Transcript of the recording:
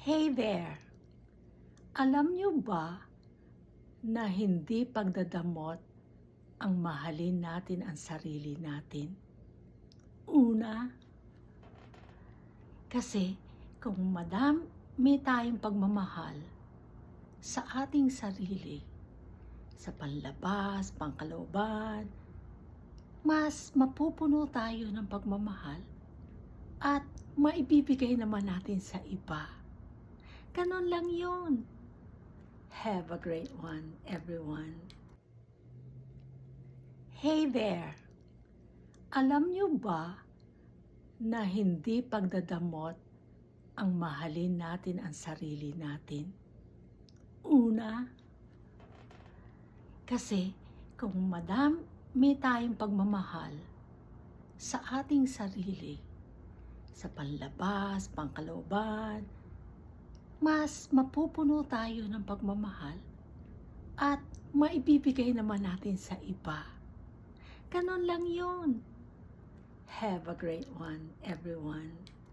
Hey there! Alam niyo ba na hindi pagdadamot ang mahalin natin ang sarili natin? Una, kasi kung madami tayong pagmamahal sa ating sarili, sa panlabas, pangkalooban, mas mapupuno tayo ng pagmamahal at maibibigay naman natin sa iba. Ganon lang yun. Have a great one, everyone. Hey there! Alam niyo ba na hindi pagdadamot ang mahalin natin ang sarili natin? Una, kasi kung madami tayong pagmamahal sa ating sarili, sa panlabas, pangkalooban, mas mapupuno tayo ng pagmamahal at maibibigay naman natin sa iba. Ganon lang yun. Have a great one, everyone.